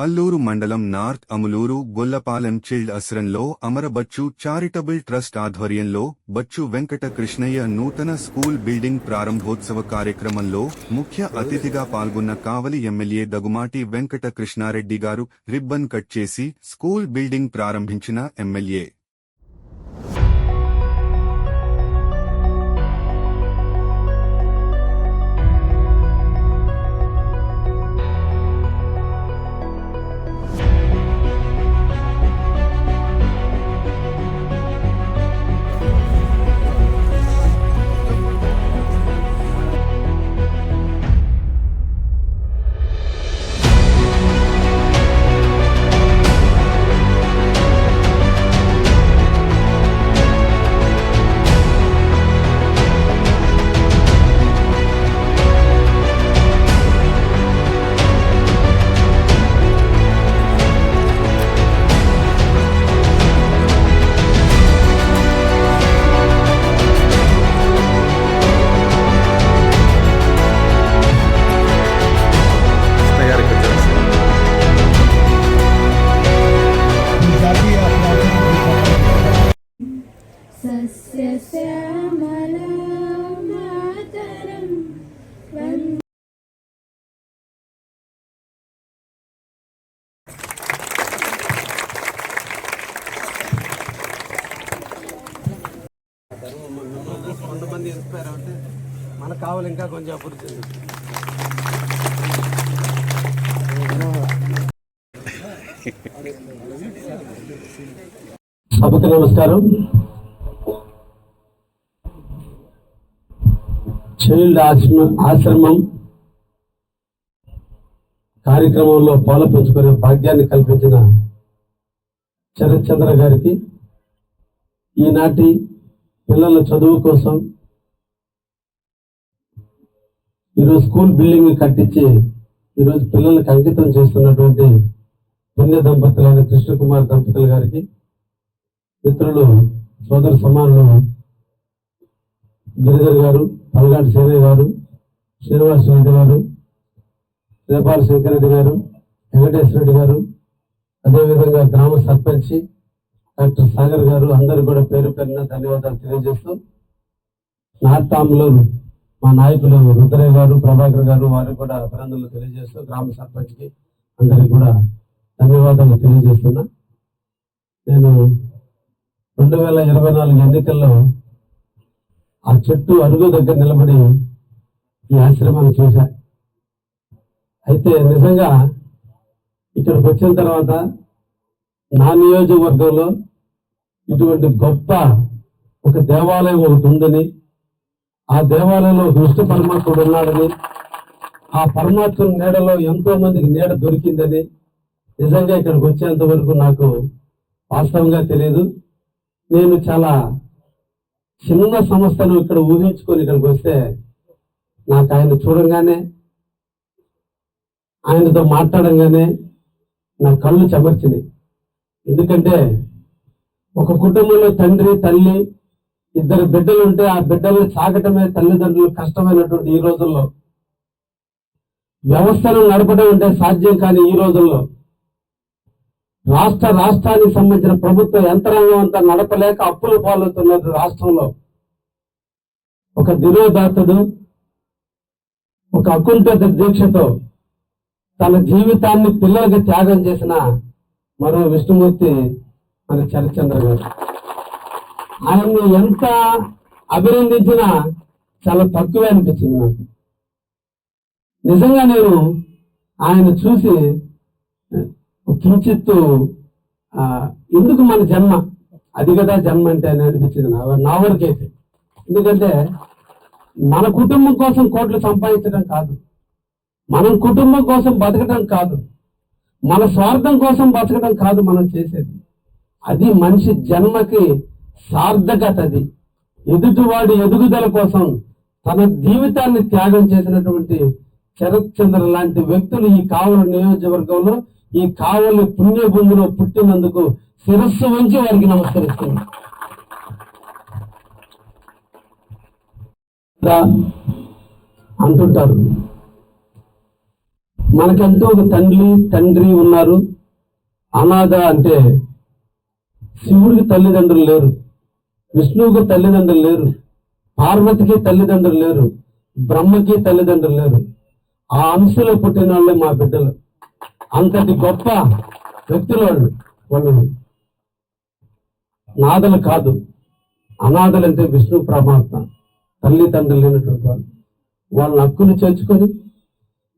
అల్లూరు మండలం north Amuluru Gollapalem child అస్రంలో Amarabachchu charitable trust ఆధ్వర్యంలో బచ్చు వెంకట కృష్ణయ్య నూతన స్కూల్ బిల్డింగ్ ప్రారంభోత్సవ కార్యక్రమంలో ముఖ్య అతిథిగా పాల్గొన్న కావలి ఎమ్మెల్యే దగుమాటి వెంకట కృష్ణారెడ్డి గారు రిబ్బన్ కట్ చేసి స్కూల్ బిల్డింగ్ ప్రారంభించిన ఎమ్మెల్యే. కాబట్టి మనకు కావాలి ఇంకా కొంచెం అభివృద్ధి సభకు నమస్కారం. చైల్డ్ ఆశ్రమ ఆశ్రమం కార్యక్రమంలో పాలు పంచుకునే భాగ్యాన్ని కల్పించిన శరత్ చంద్ర గారికి ఈనాటి పిల్లల చదువు కోసం ఈరోజు స్కూల్ బిల్డింగ్ కట్టించి ఈరోజు పిల్లలకు అంకితం చేస్తున్నటువంటి పుణ్య దంపతులైన కృష్ణకుమార్ దంపతుల గారికి మిత్రులు సోదర సమానులు గిరిధర్ గారు పల్గాటి సేనయ్య గారు శ్రీనివాస రెడ్డి గారు రేపాల శంకర్ రెడ్డి గారు వెంకటేశ్వర రెడ్డి గారు అదేవిధంగా గ్రామ సర్పంచి డాక్టర్ సాగర్ గారు అందరు కూడా పేరు పేరున ధన్యవాదాలు తెలియజేస్తూ నార్త్ ఆమ్లో మా నాయకులు రుద్రయ్య గారు ప్రభాకర్ గారు వారికి కూడా అభినందనలు తెలియజేస్తూ గ్రామ సర్పంచ్కి అందరికి కూడా ధన్యవాదాలు తెలియజేస్తున్నా. నేను రెండు వేల ఇరవై నాలుగు ఎన్నికల్లో ఆ చెట్టు అరుగు దగ్గర నిలబడి ఈ ఆశ్రమాన్ని చూశా. అయితే నిజంగా ఇక్కడికి వచ్చిన తర్వాత నా నియోజకవర్గంలో ఇటువంటి గొప్ప ఒక దేవాలయం ఒకటి ఉందని ఆ దేవాలయంలో ఒక విష్ణు పరమాత్ముడు ఉన్నాడని ఆ పరమాత్మ నీడలో ఎంతో మందికి నీడ దొరికిందని నిజంగా ఇక్కడికి వచ్చేంత వరకు నాకు వాస్తవంగా తెలియదు నేను చాలా చిన్న సంస్థను ఇక్కడ ఊహించుకొని ఇక్కడికి వస్తే నాకు ఆయన చూడంగానే ఆయనతో మాట్లాడంగానే నా కళ్ళు చెమర్చినాయి. ఎందుకంటే ఒక కుటుంబంలో తండ్రి తల్లి ఇద్దరు బిడ్డలు ఉంటే ఆ బిడ్డల్ని సాగటమే తల్లిదండ్రులు కష్టమైనటువంటి ఈ రోజుల్లో. వ్యవస్థను నడపడం అంటే సాధ్యం కాని ఈ రోజుల్లో. రాష్ట్ర రాష్ట్రానికి సంబంధించిన ప్రభుత్వ యంత్రాంగం అంతా నడపలేక అప్పులు పాలవుతున్న రాష్ట్రంలో ఒక దినోదాతుడు ఒక అకుంఠిత దీక్షతో తన జీవితాన్ని పిల్లలకి త్యాగం చేసిన మరో విష్ణుమూర్తి మన చరిచంద్ర గారు ఆయన్ని ఎంత అభినందించినా చాలా తక్కువే అనిపించింది నాకు. నిజంగా నేను ఆయన చూసి కించిత్తు ఎందుకు మన జన్మ? అది కదా జన్మ అంటే అని అనిపించింది నా నా వరకైతే. ఎందుకంటే మన కుటుంబం కోసం కోట్లు సంపాదించడం కాదు. మనం కుటుంబం కోసం బతకడం కాదు. మన స్వార్థం కోసం బతకడం కాదు మనం చేసేది. అది మనిషి జన్మకి సార్థకతది. ఎదుటివాడి ఎదుగుదల కోసం తన జీవితాన్ని త్యాగం చేసినటువంటి శరత్ చంద్ర లాంటి వ్యక్తులు ఈ కావలి నియోజకవర్గంలో ఈ కావలి పుణ్యభూమిలో పుట్టినందుకు శిరస్సు వంచి వారికి నమస్కరిస్తున్నాను అంటుంటారు. మనకంటూ ఒక తండ్రి తండ్రి ఉన్నారు. అనాథ అంటే శివుడికి తల్లిదండ్రులు లేరు. విష్ణువుకి తల్లిదండ్రులు లేరు. పార్వతికి తల్లిదండ్రులు లేరు. బ్రహ్మకి తల్లిదండ్రులు లేరు. ఆ అంశలో పుట్టిన వాళ్ళే మా బిడ్డలు. అంతటి గొప్ప వ్యక్తులు వాళ్ళు. వాళ్ళు నాదలు కాదు. అనాథలు అంటే విష్ణు ప్రమాత్మ తల్లిదండ్రులు లేనటువంటి వాళ్ళు. వాళ్ళని హక్కును చేర్చుకొని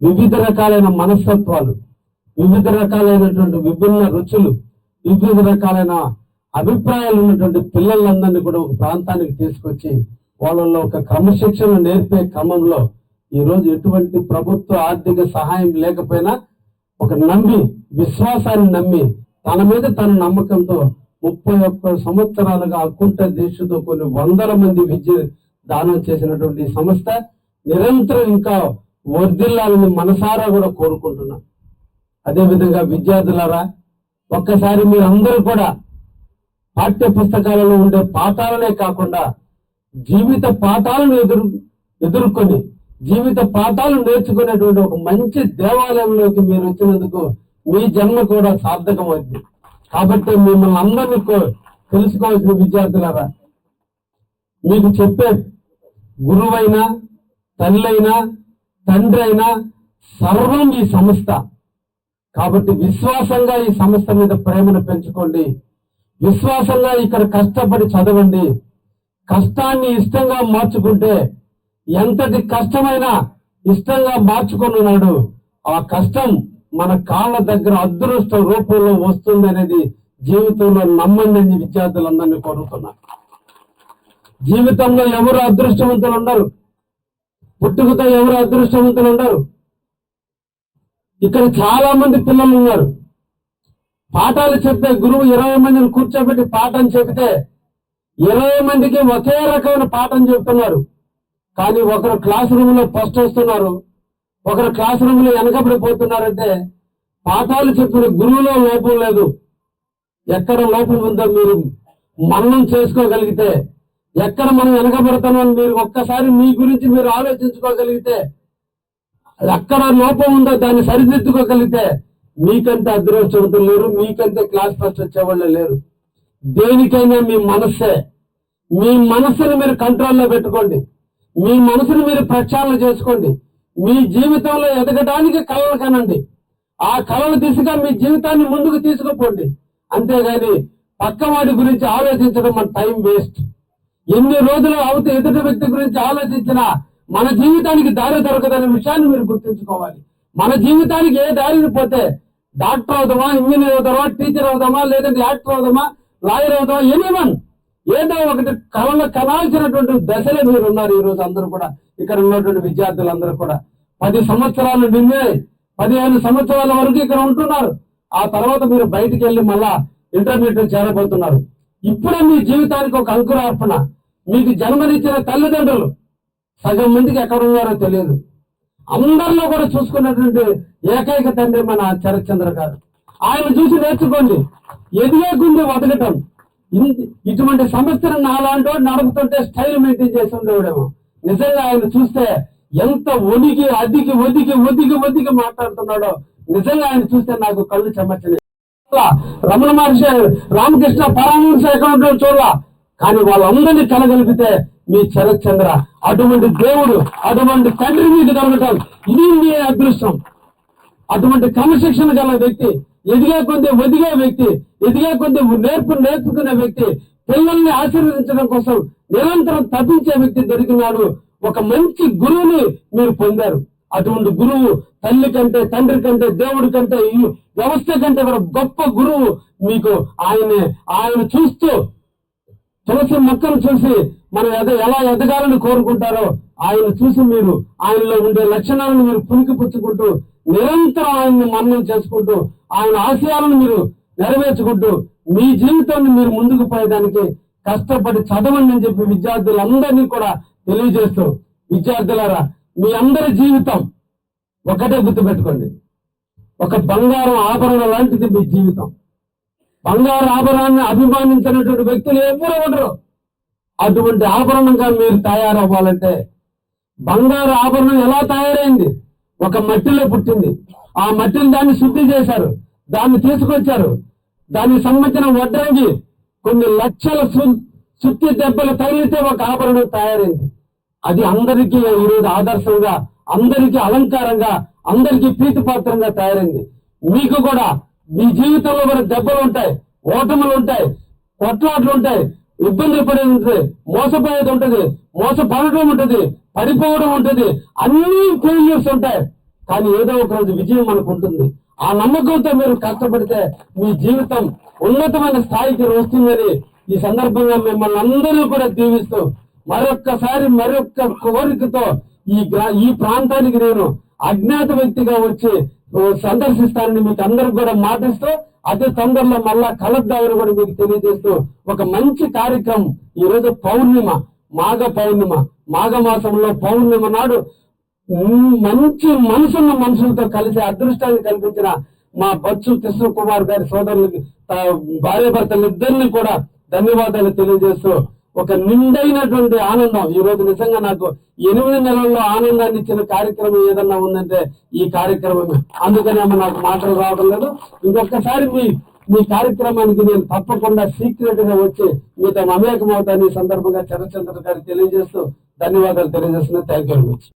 వివిధ రకాలైన మనస్తత్వాలు వివిధ రకాలైనటువంటి విభిన్న రుచులు వివిధ రకాలైన అభిప్రాయాలు ఉన్నటువంటి పిల్లలందరినీ కూడా ఒక ప్రాంతానికి తీసుకొచ్చి వాళ్ళల్లో ఒక క్రమశిక్షణ నేర్పే క్రమంలో ఈరోజు ఎటువంటి ప్రభుత్వ ఆర్థిక సహాయం లేకపోయినా ఒక నమ్మి విశ్వాసాన్ని నమ్మి తన మీద తన నమ్మకంతో ముప్పై ఒక్క సంవత్సరాలుగా అకుంఠ దీక్షతో కొన్ని వందల మంది విద్య దానం చేసినటువంటి సంస్థ నిరంతరం ఇంకా వర్ధిల్లాలని మనసారా కూడా కోరుకుంటున్నా. అదేవిధంగా విద్యార్థులారా ఒక్కసారి మీరు అందరూ కూడా పాఠ్య పుస్తకాలలో ఉండే పాఠాలనే కాకుండా జీవిత పాఠాలను ఎదురు ఎదుర్కొని జీవిత పాఠాలు నేర్చుకునేటువంటి ఒక మంచి దేవాలయంలోకి మీరు వచ్చినందుకు మీ జన్మ కూడా సార్థకమైంది. కాబట్టి మిమ్మల్ని అందరినీ కో- తెలుసుకోవాల్సిన విద్యార్థులారా మీకు చెప్పే గురువైనా తల్లైనా తండ్రి అయినా సర్వం ఈ సంస్థ. కాబట్టి విశ్వాసంగా ఈ సంస్థ మీద ప్రేమను పెంచుకోండి. విశ్వాసంగా ఇక్కడ కష్టపడి చదవండి. కష్టాన్ని ఇష్టంగా మార్చుకుంటే ఎంతటి కష్టమైనా ఇష్టంగా మార్చుకున్నాడు ఆ కష్టం మన కాళ్ళ దగ్గర అదృష్ట రూపంలో వస్తుంది అనేది జీవితంలో నమ్మండి అని విద్యార్థులందరినీ కోరుతున్నా. జీవితంలో ఎవరు అదృష్టవంతులు ఉండరు? పుట్టుకతో ఎవరు అదృష్టవంతులు ఉండరు? ఇక్కడ చాలా మంది పిల్లలు ఉన్నారు. పాఠాలు చెప్పే గురువు ఇరవై మందిని కూర్చోబెట్టి పాఠం చెబితే ఇరవై మందికి ఒకే రకమైన పాఠం చెప్తున్నారు కానీ ఒకరు క్లాస్ రూమ్లో ఫస్ట్ వస్తున్నారు. ఒకరు క్లాస్ రూమ్లో వెనకబడిపోతున్నారంటే పాఠాలు చెప్పిన గురువులో లోపం లేదు. ఎక్కడ లోపం ఉందో మీరు మననం చేసుకోగలిగితే ఎక్కడ మనం వెనకబడతామని మీరు ఒక్కసారి మీ గురించి మీరు ఆలోచించుకోగలిగితే ఎక్కడ లోపం ఉందో దాన్ని సరిదిద్దుకోగలిగితే మీకంటే అదృష్టవంతులు లేరు మీకంటే క్లాస్ ఫస్ట్ వచ్చేవాళ్ళు లేరు. దేనికైనా మీ మనస్సే మీ మనసును మీరు కంట్రోల్లో పెట్టుకోండి. మీ మనసును మీరు ప్రక్షాళన చేసుకోండి. మీ జీవితంలో ఎదగడానికి కళలు కనండి. ఆ కళల దిశగా మీ జీవితాన్ని ముందుకు తీసుకుపోండి. అంతేగాని పక్కవాడి గురించి ఆలోచించడం మన టైం వేస్ట్. ఎన్ని రోజులు అవత ఎదుటి వ్యక్తి గురించి ఆలోచించినా మన జీవితానికి దారి దొరకదనే విషయాన్ని మీరు గుర్తుంచుకోవాలి. మన జీవితానికి ఏ దారిని పోతే డాక్టర్ అవుతామా ఇంజనీర్ అవుతామా టీచర్ అవుదామా లేదంటే యాక్టర్ అవుదామా లాయర్ అవుతామా ఎనీవన్ ఏదో ఒకటి కళలో కలాల్సినటువంటి దశలో మీరు ఉన్నారు ఈ రోజు అందరూ కూడా. ఇక్కడ ఉన్నటువంటి విద్యార్థులందరూ కూడా. పది సంవత్సరాలు నిన్నే పదిహేను సంవత్సరాల వరకు ఇక్కడ ఉంటున్నారు. ఆ తర్వాత మీరు బయటికి వెళ్ళి మళ్ళా ఇంటర్మీడియట్ చేరబోతున్నారు. ఇప్పుడే మీ జీవితానికి ఒక అంకురార్పణ. మీకు జన్మనిచ్చిన తల్లిదండ్రులు సగం మందికి ఎక్కడ ఉన్నారో తెలియదు. అందరిలో కూడా చూసుకున్నటువంటి ఏకైక తండ్రి మన చరచంద్ర గారు. ఆయన చూసి నేర్చుకోండి. ఎదిగే గుండె వదగటం ఇటువంటి సమస్యను నాలాంటి నడుపుతుంటే స్టైల్ మెయింటైన్ చేసి ఉండేవాడేమో. నిజంగా ఆయన చూస్తే ఎంత ఒదిగి అదికి ఒదిగి ఒదిగి ఒదిగి మాట్లాడుతున్నాడో నిజంగా ఆయన చూస్తే నాకు కళ్ళు చెమర్చలేదు రమణ మహర్షి రామకృష్ణ పరామర్శ ఎక్కడ ఉంటాడో చూడాల? కానీ వాళ్ళందరినీ కలగలిపితే మీ చరచంద్ర అటువంటి దేవుడు అటువంటి తండ్రి మీకు కలగటం ఇది మీ అదృష్టం. అటువంటి క్రమశిక్షణ గల వ్యక్తి ఎదిగే కొద్ది ఒదిగే వ్యక్తి ఎదిగే కొద్ది నేర్పు నేర్చుకునే వ్యక్తి పిల్లల్ని ఆశీర్వదించడం కోసం నిరంతరం తప్పించే వ్యక్తి దొరికినాడు. ఒక మంచి గురువుని మీరు పొందారు. అటువంటి గురువు తల్లి కంటే తండ్రి కంటే దేవుడి కంటే ఈ వ్యవస్థ కంటే గొప్ప గురువు మీకు ఆయన. ఆయన చూస్తూ తులసి మొక్కను చూసి మనం ఎద ఎలా ఎదగాలని కోరుకుంటారో ఆయన చూసి మీరు ఆయనలో ఉండే లక్షణాలను మీరు పుణికిపుచ్చుకుంటూ నిరంతరం ఆయన్ని మన్నం చేసుకుంటూ ఆయన ఆశయాలను మీరు నెరవేర్చుకుంటూ మీ జీవితాన్ని మీరు ముందుకు పోయడానికి కష్టపడి చదవండి అని చెప్పి విద్యార్థులందరినీ కూడా తెలియజేస్తూ విద్యార్థులారా మీ అందరి జీవితం ఒకటే గుర్తుపెట్టుకోండి. ఒక బంగారం ఆభరణ లాంటిది మీ జీవితం. బంగారు ఆభరణాన్ని అభిమానించినటువంటి వ్యక్తులు ఎవరు ఉండరు. అటువంటి ఆభరణంగా మీరు తయారవ్వాలంటే బంగారు ఆభరణం ఎలా తయారైంది? ఒక మట్టిలో పుట్టింది. ఆ మట్టిని దాన్ని శుద్ధి చేశారు. దాన్ని తీసుకొచ్చారు. దానికి సంబంధించిన వడ్రంగి కొన్ని లక్షల సు- సుత్తి దెబ్బలు తగిలితే ఒక ఆభరణం తయారైంది. అది అందరికీ ఈరోజు ఆదర్శంగా అందరికీ అలంకారంగా అందరికీ ప్రీతిపాత్రంగా తయారైంది. మీకు కూడా మీ జీవితంలో మరి దెబ్బలు ఉంటాయి ఓటములు ఉంటాయి కొట్లాట్లు ఉంటాయి ఇబ్బందులు పడేది ఉంటుంది మోసపోయేది ఉంటుంది మోసపడటం ఉంటుంది పడిపోవడం ఉంటుంది అన్ని ఫెయిల్యూర్స్ ఉంటాయి. కానీ ఏదో ఒక రోజు విజయం మనకు ఉంటుంది. ఆ నమ్మకంతో మీరు కష్టపడితే మీ జీవితం ఉన్నతమైన స్థాయికి వస్తుందని ఈ సందర్భంగా మిమ్మల్ని అందరూ కూడా దీవిస్తూ మరొక్కసారి మరొక్క కోరికతో ఈ ఈ ప్రాంతానికి నేను అజ్ఞాత వ్యక్తిగా వచ్చి సందర్శిస్తానని మీకు అందరికి కూడా మాటిస్తూ అతి తొందరలో మళ్ళా కలుద్దామని కూడా మీకు తెలియజేస్తూ ఒక మంచి కార్యక్రమం. ఈ రోజు పౌర్ణిమ మాఘ పౌర్ణిమ. మాఘ మాసంలో పౌర్ణిమ నాడు మంచి మనసున్న మనుషులతో కలిసి అదృష్టాన్ని కల్పించిన మా బచ్చు కృష్ణ కుమార్ గారి సోదరులకి భార్య భర్తలు ఇద్దరిని కూడా ధన్యవాదాలు తెలియజేస్తూ ఒక నిండైనటువంటి ఆనందం. ఈ రోజు నిజంగా నాకు ఎనిమిది నెలల్లో ఆనందాన్ని ఇచ్చిన కార్యక్రమం ఏదన్నా ఉందంటే ఈ కార్యక్రమమే అందుకనే నాకు మాటలు రావడం లేదు. ఇంకొకసారి మీ మీ కార్యక్రమానికి నేను తప్పకుండా సీక్రెట్గా వచ్చి మీతో మమేకం అవుతాను ఈ సందర్భంగా చంద్రచంద్ర గారికి తెలియజేస్తూ ధన్యవాదాలు తెలియజేస్తున్నా థ్యాంక్ యూ వెరీ మచ్.